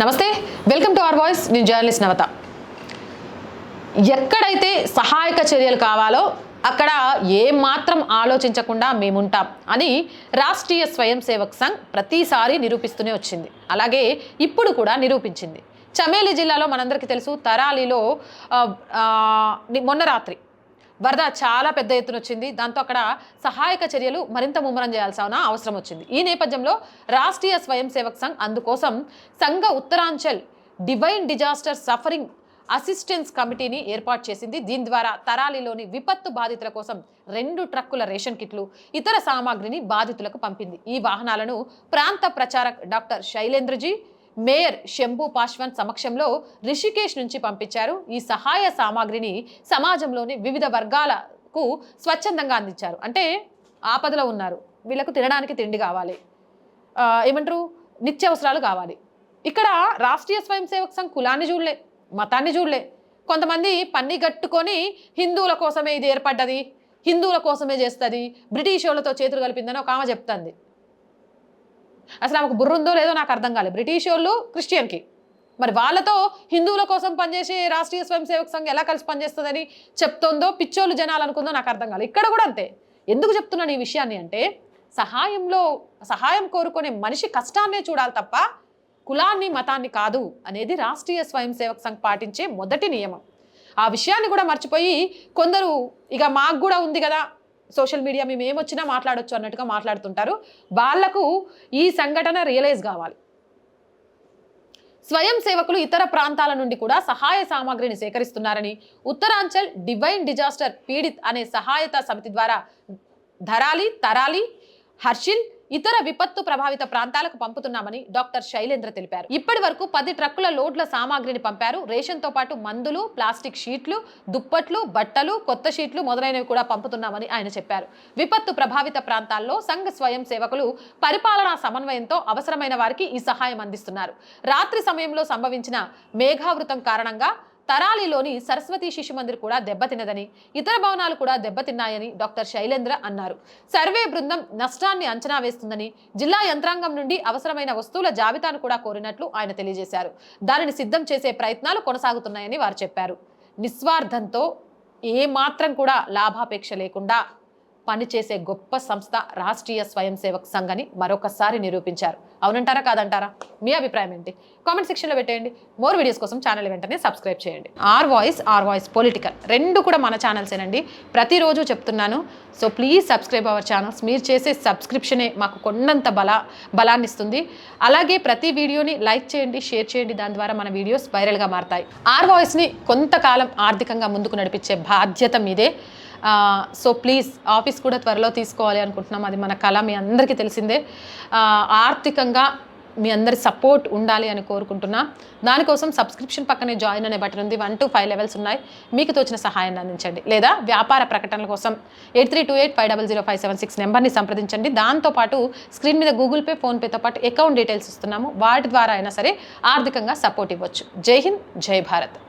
నమస్తే welcome to our voice నేను journalist నవత. ఎక్కడైతే సహాయక చర్యలు కావాలో అక్కడ ఏ మాత్రం ఆలోచించకుండా మేముంటాం అని రాష్ట్రీయ స్వయం సేవక్ సంఘ్ ప్రతిసారి నిరూపిస్తూనే వచ్చింది. అలాగే ఇప్పుడు కూడా నిరూపించింది. చమేలి జిల్లాలో మనందరికీ తెలుసు తరాలిలో మొన్న రాత్రి వరద చాలా పెద్ద ఎత్తున వచ్చింది. దాంతో అక్కడ సహాయక చర్యలు మరింత ముమ్మరం చేయాల్సిన అవసరం వచ్చింది. ఈ నేపథ్యంలో రాష్ట్రీయ స్వయం సేవక్ సంఘ్ అందుకోసం సంఘ Uttaranchal divine disaster suffering assistance కమిటీని ఏర్పాటు చేసింది. దీని ద్వారా తరాలిలోని విపత్తు బాధితుల కోసం రెండు ట్రక్కుల రేషన్ కిట్లు ఇతర సామాగ్రిని బాధితులకు పంపింది. ఈ వాహనాలను ప్రాంత ప్రచారక్ డాక్టర్ శైలేంద్రజీ మేయర్ శంభు పాశ్వాన్ సమక్షంలో రిషికేష్ నుంచి పంపించారు. ఈ సహాయ సామాగ్రిని సమాజంలోని వివిధ వర్గాలకు స్వచ్ఛందంగా అందించారు. అంటే ఆపదలో ఉన్నారు. వీళ్ళకు తినడానికి తిండి కావాలి. ఏమంటారు? నిత్యావసరాలు కావాలి. ఇక్కడ రాష్ట్రీయ స్వయం సేవక సంఘ్ కులాన్ని చూడలే మతాన్ని చూడలే. కొంతమంది పన్ని కట్టుకొని హిందువుల కోసమే ఇది ఏర్పడ్డది హిందువుల కోసమే చేస్తుంది బ్రిటిష్ వాళ్ళతో చేతులు కలిపిందని ఒక ఆమె చెప్తుంది. అసలు ఆమెకు బుర్ర ఉందో లేదో నాకు అర్థం కాలేదు. బ్రిటిష్ వాళ్ళు క్రిస్టియన్కి. మరి వాళ్ళతో హిందువుల కోసం పనిచేసే రాష్ట్రీయ స్వయం సేవక సంఘం ఎలా కలిసి పనిచేస్తుందని చెప్తోందో పిచ్చోళ్ళు జనాలు అనుకుందో నాకు అర్థం కాలేదు. ఇక్కడ కూడా అంతే. ఎందుకు చెప్తున్నాను ఈ విషయాన్ని అంటే సహాయంలో సహాయం కోరుకునే మనిషి కష్టాన్నే చూడాలి తప్ప కులాన్ని మతాన్ని కాదు అనేది రాష్ట్రీయ స్వయం సేవక సంఘ్ పాటించే మొదటి నియమం. ఆ విషయాన్ని కూడా మర్చిపోయి కొందరు ఇక మాకు కూడా ఉంది కదా సోషల్ మీడియా మేము ఏమొచ్చినా మాట్లాడొచ్చు అన్నట్టుగా మాట్లాడుతుంటారు. వాళ్ళకు ఈ సంఘటన రియలైజ్ కావాలి. స్వయం సేవకులు ఇతర ప్రాంతాల నుండి కూడా సహాయ సామాగ్రిని సేకరిస్తున్నారని ఉత్తరాంచల్ డివైన్ డిజాస్టర్ పీడిత్ అనే సహాయత సమితి ద్వారా ధరాలి తరాలి హర్షిల్ ఇతర విపత్తు ప్రభావిత ప్రాంతాలకు పంపుతున్నామని డాక్టర్ శైలేంద్ర తెలిపారు. ఇప్పటి వరకు పది ట్రక్కుల లోడ్ల సామాగ్రిని పంపారు. రేషన్తో పాటు మందులు ప్లాస్టిక్ షీట్లు దుప్పట్లు బట్టలు కొత్త షీట్లు మొదలైనవి కూడా పంపుతున్నామని ఆయన చెప్పారు. విపత్తు ప్రభావిత ప్రాంతాల్లో సంఘ స్వయం సేవకులు పరిపాలనా సమన్వయంతో అవసరమైన వారికి ఈ సహాయం అందిస్తున్నారు. రాత్రి సమయంలో సంభవించిన మేఘావృతం కారణంగా తరాలిలోని సరస్వతి శిశు మందిర్ కూడా దెబ్బతిన్నదని ఇతర భవనాలు కూడా దెబ్బతిన్నాయని డాక్టర్ శైలేంద్ర అన్నారు. సర్వే బృందం నష్టాన్ని అంచనా వేస్తుందని జిల్లా యంత్రాంగం నుండి అవసరమైన వస్తువుల జాబితాను కూడా కోరినట్లు ఆయన తెలియజేశారు. దానిని సిద్ధం చేసే ప్రయత్నాలు కొనసాగుతున్నాయని వారు చెప్పారు. నిస్వార్థంతో ఏమాత్రం కూడా లాభాపేక్ష లేకుండా పనిచేసే గొప్ప సంస్థ రాష్ట్రీయ స్వయం సేవక్ సంఘ్ అని మరొకసారి నిరూపించారు. అవునంటారా కాదంటారా? మీ అభిప్రాయం ఏంటి? కామెంట్ సెక్షన్లో పెట్టేయండి. మోర్ వీడియోస్ కోసం ఛానల్ వెంటనే సబ్స్క్రైబ్ చేయండి. R voice R voice political రెండు కూడా మన ఛానల్సేనండి. ప్రతిరోజు చెప్తున్నాను. So please subscribe our channels. మీరు చేసే సబ్స్క్రిప్షనే మాకు కొండంత బల బలాన్ని ఇస్తుంది అలాగే ప్రతి వీడియోని లైక్ చేయండి షేర్ చేయండి. దాని ద్వారా మన వీడియోస్ వైరల్గా మారతాయి. ఆర్ వాయిస్ని కొంతకాలం ఆర్థికంగా ముందుకు నడిపించే బాధ్యత మీదే. సో ప్లీజ్ ఆఫీస్ కూడా త్వరలో తీసుకోవాలి అనుకుంటున్నాం. అది మన కళ మీ అందరికీ తెలిసిందే. ఆర్థికంగా మీ అందరి సపోర్ట్ ఉండాలి అని కోరుకుంటున్నా. దానికోసం సబ్స్క్రిప్షన్ పక్కనే జాయిన్ అనే బటన్ ఉంది. వన్ టు ఫైవ్ లెవెల్స్ ఉన్నాయి. మీకు తోచిన సహాయాన్ని అందించండి. లేదా వ్యాపార ప్రకటనల కోసం eight three two eight five double zero five seven six నెంబర్ని సంప్రదించండి. దాంతోపాటు స్క్రీన్ మీద గూగుల్ పే ఫోన్పేతో పాటు అకౌంట్ డీటెయిల్స్ ఇస్తున్నాము. వాటి ద్వారా అయినా సరే ఆర్థికంగా సపోర్ట్ ఇవ్వచ్చు. జై హింద్ జై భారత్.